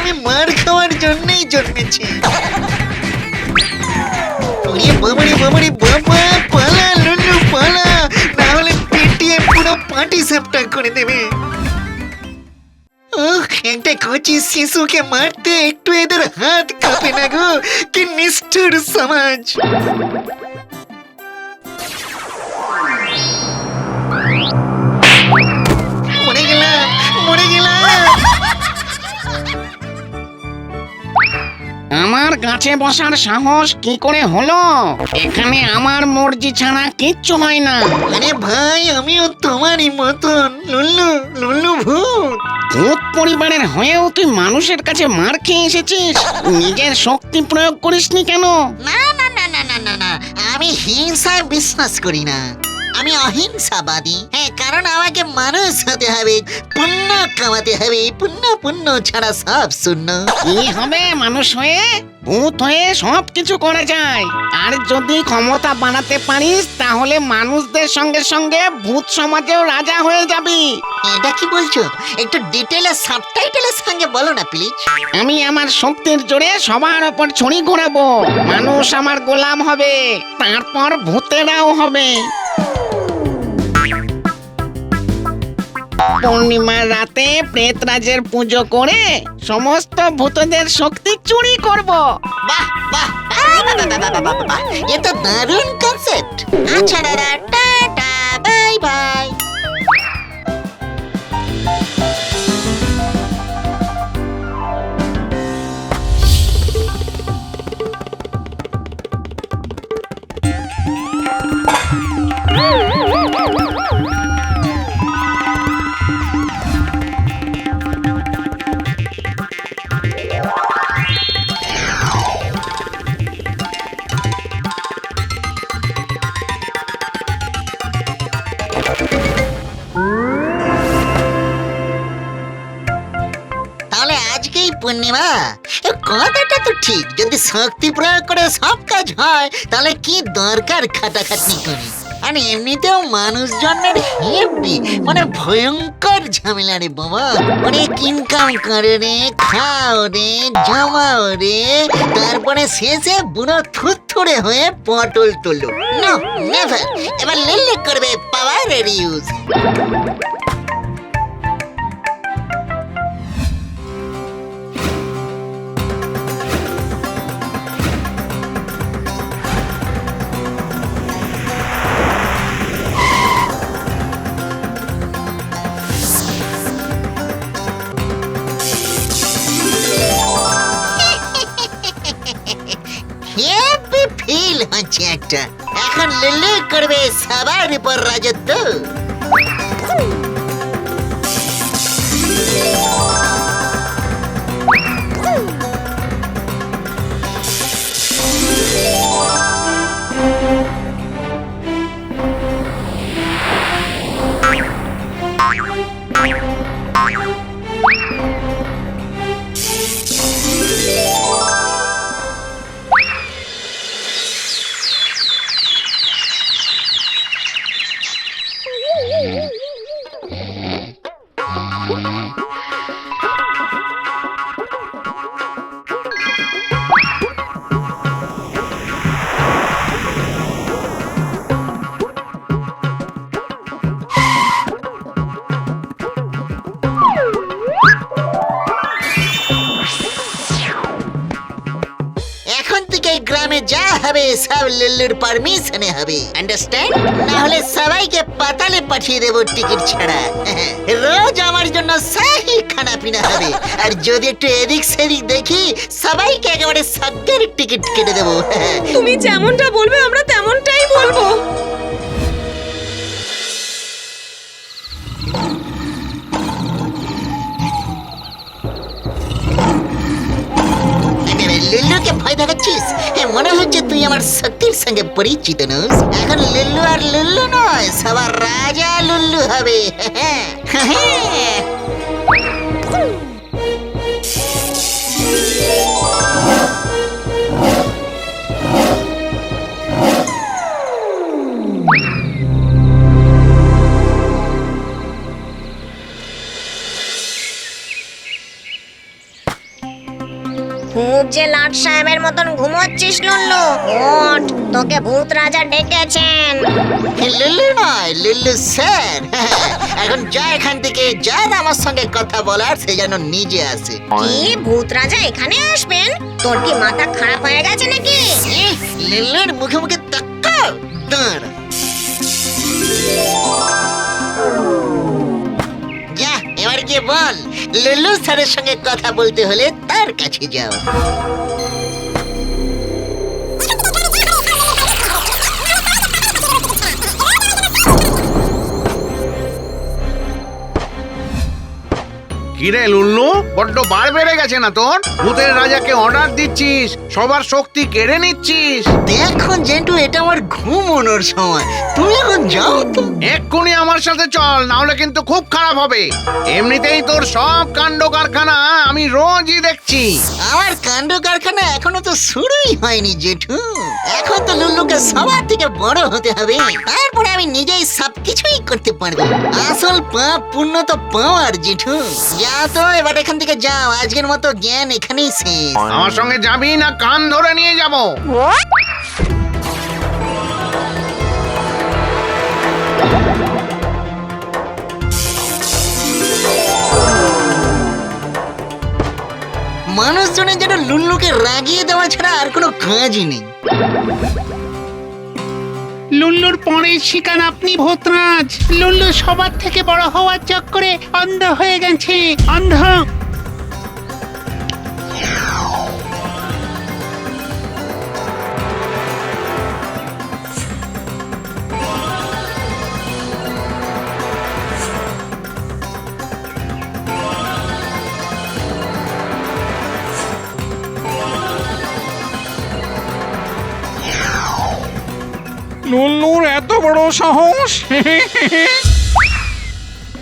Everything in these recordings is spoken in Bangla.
আমি মার খাওয়ার জন্যই জন্মেছি। শিশুকে মারতে একটু এদের হাত না নিষ্ঠুর সমাজ। মরে গেলাম মরে গেলাম। গাছে বসার সাহস কি করে হলো? এখানে আমার মর্জি ছাড়া কিচ্ছু হয় না। আরে ভাই আমিও তোমারই মতন। লুল্লু লুল্লু ভূত। ভূত পরিবারের হয়েও তুই মানুষের কাছে মার খেয়ে এসেছিস? নিজের শক্তি প্রয়োগ করিসনি কেন? না না না না না না না। আমি হিংসায় বিশ্বাস করি না। আমি অহিংসাবাদী। হ্যাঁ কারণ আমাকে মানুষ হতে হবে। পুণ্য কামাতে হবে। পুণ্য পুণ্য ছাড়া সব শূন্য। কি হবে মানুষ হয়ে? ভূত হয়ে সব কিছু করা যায়। আর যদি ক্ষমতা বাড়াতে পারিস তাহলে মানুষদের সঙ্গে সঙ্গে ভূত সমাজেও রাজা হয়ে যাবি। এটা কি বলছো? একটু ডিটেলে সাবটাইটেলের সঙ্গে বলো না প্লিজ আমি আমার শক্তির জোরে সবার ওপর ছড়ি ঘোরাবো। মানুষ আমার গোলাম হবে তারপর ভূতেরাও হবে। পূর্ণিমার রাতে প্রেতরাজের পুজো করে সমস্ত ভূতদের শক্তি চুরি করব। বাহ বাহ এটা। এ তো দারুণ কনসেপ্ট আচ্ছা দাদা টাটা বাই বাই। তাহলে আজকেই পূর্ণিমা? কথাটা তো ঠিক। যদি শক্তি প্রয়োগ করে সব কাজ হয়, তাহলে কি দরকার খাটাখাটনি করে? আর এমনিতেও মানুষ জন্মের হেভি মানে ভয়ঙ্কর ঝামেলা রে বাবা। অনেক ইনকাম করে রে, খাও রে, জামাও রে, তারপরে শেষে বুড়ো থুথুড়ে হয়ে পটল তোলো নো নেভার এবার লেলে করবে পাওয়ার ইউজ এখন লিলি করবে সবার উপর রাজত্ব। সব লিল্লুর পারমিশনে হবে আন্ডারস্ট্যান্ড না হলে সবাইকে পাতালে পাঠিয়ে দেব টিকিট ছাড়া। রোজ আমার জন্য সাহি খানা পিনা হবে। আর যদি একটু এদিক সেদিক দেখি, সবাইকে একেবারে সজ্ঞের টিকিট কেটে দেবো। তুমি যেমনটা বলবে, আমরা তেমনটাই বলব। লিল্লুকে ভয় দেখাচ্ছিস? মনে হচ্ছে তুই আমার শক্তির সঙ্গে পরিচিত নস। এখন লুল্লু আর লুল্লু নয়, সবার রাজা লুল্লু হবে। যে লাট সাহেবের মতন ঘুমোচ্ছিস লুল্লু। ওঠ তোকে ভূত রাজা ডেকেছেন। লুল্লু নয় লুল্লু স্যার। এখন যা এখান থেকে যার আমার সঙ্গে কথা বলার সে যেন নিজে আসে। কি ভূত রাজা এখানে আসবেন? তোর কি মাথা খারাপ হয়ে গেছে নাকি? লিল্লুর মুখে মুখে তাক্কাও দাঁড়। যা বল লুল্লু স্যারের সঙ্গে কথা বলতে হলে তার কাছে যাও। কিরে লুল্লু বড্ড বার বেড়ে গেছে না তোর? ভূতের রাজাকে অর্ডার দিচ্ছিস সবার শক্তি কেড়ে নিচ্ছিস। দেখো জেন্টু এটা আমার ঘুমোনোর সময়। তুমি এখন যাও তো। এক্ষুনি আমার সাথে চল নাহলে কিন্তু খুব খারাপ হবে। এমনিতেই তোর সব কাণ্ড কারখানা আমি রোজই দেখছি। আমার কাণ্ড কারখানা এখনও তো শুরুই হয়নি জেঠু। এখন তো লুল্লুকে সবার থেকে বড় হতে হবে। তারপরে আমি নিজেই সবকিছুই করতে পারব। আসল পাপ পুণ্য তো পাওয়ার জেঠু। যা তো এবার এখান থেকে যাও। আজকের মতো জ্ঞান এখানেই শেষ। আমার সঙ্গে যাবি না কান ধরে নিয়ে যাব। মানুষজনের যেন লুল্লুকে রাগিয়ে দেওয়া ছাড়া আর কোনো কাজই নেই। লুল্লুর পরের শিকার আপনি ভোতরাজ। লুল্লু সবার থেকে বড় হওয়ার চক্করে অন্ধ হয়ে গেছে। অন্ধ! বড় সাহস।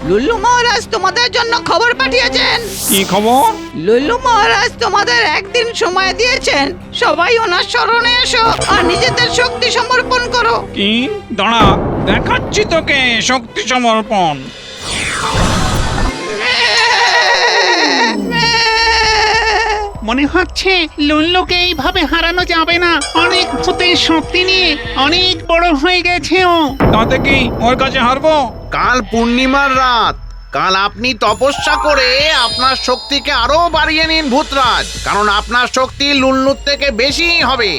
লুল্লু মহারাজ তোমাদের জন্য খবর পাঠিয়েছেন। কি খবর? লুল্লু মহারাজ তোমাদের একদিন সময় দিয়েছেন। সবাই ওনার স্মরণে এসো আর নিজেদের শক্তি সমর্পণ করো। কি? দাঁড়া দেখাচ্ছি তোকে শক্তি সমর্পণ। মনে হচ্ছে লুল্লুকে এইভাবে হারানো যাবে না। অনেক ভূতের শক্তি নিয়ে অনেক বড় হয়ে গেছে ও। তাতে কি ওর কাছে হারবো? কাল পূর্ণিমার রাত। কাল আপনি তপস্যা করে আপনার শক্তিকে আরও বাড়িয়ে নিন ভূতরাজ কারণ আপনার শক্তি লুল্লুর থেকে বেশি হবে।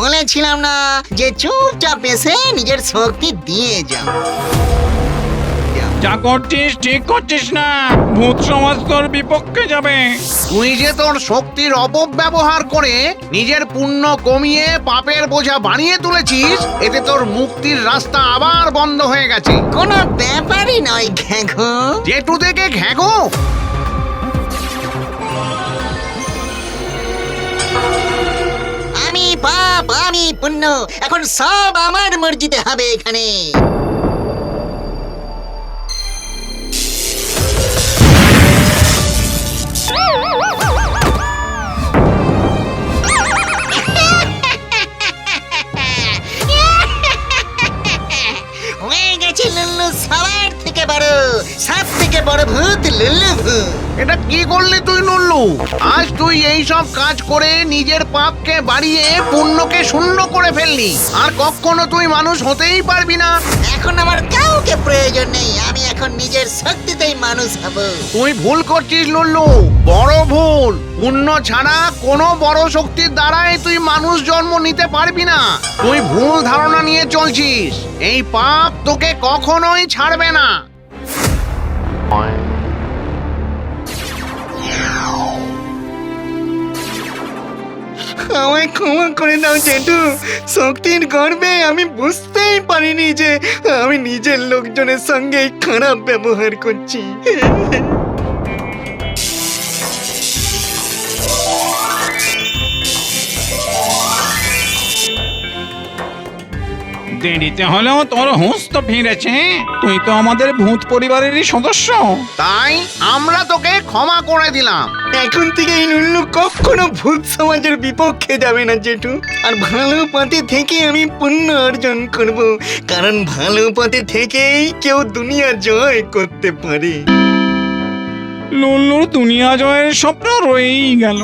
বলেছিলাম না যে চুপচাপ এসে নিজের শক্তি দিয়ে যাও। যা করছিস ঠিক করছিস না। ভূত সমাজ তোর বিপক্ষে যাবে। তুই যে তোর শক্তির অপব্যবহার করে নিজের পুণ্য কমিয়ে পাপের বোঝা বানিয়ে তুলেছিস এতে তোর মুক্তির রাস্তা আবার বন্ধ হয়ে গেছে। কোনো ব্যাপারই নয় ঘ্যাঘো জেঠু থেকে ঘ্যাগো আমি পাপ আমি পুণ্য এখন সব আমার মর্জিতে হবে এখানে। এটা কি করলি তুই নুল্লু? আজ তুই এই সব কাজ করে নিজের পাপকে বাড়িয়ে পুণ্যকে শূন্য করে ফেললি। আর কখনো তুই মানুষ হতেই পারবি না। এখন আমার কাউকে প্রয়োজন নেই আমি এখন নিজের শক্তিতেই মানুষ হব। তুই ভুল করছিস লুল্লু বড় ভুল। পুণ্য ছাড়া কোনো বড় শক্তির দ্বারাই তুই মানুষ জন্ম নিতে পারবি না। তুই ভুল ধারণা নিয়ে চলছিস। এই পাপ তোকে কখনোই ছাড়বে না। আমায় ক্ষমা করে দাও, জেঠু। শক্তির গর্বে আমি বুঝতেই পারিনি যে আমি নিজের লোকজনের সঙ্গে খারাপ ব্যবহার করছি। দেরিতে হলেও তোর হুঁশ তো ফিরেছে। তুই তো আমাদের ভূত পরিবারেরই সদস্য। তাই আমরা তোকে ক্ষমা করে দিলাম। এখন থেকে এই লুল্লু কখনো ভূত সমাজের বিপক্ষে যাবে না জেঠু। আর ভালো পথে থেকে আমি পুণ্য অর্জন করব। কারণ ভালো পথে থেকেই কেউ দুনিয়া জয় করতে পারে। লুল্লুর দুনিয়া জয়ের স্বপ্ন রয়েই গেল।